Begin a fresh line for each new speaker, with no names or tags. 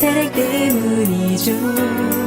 사랑 때문이죠.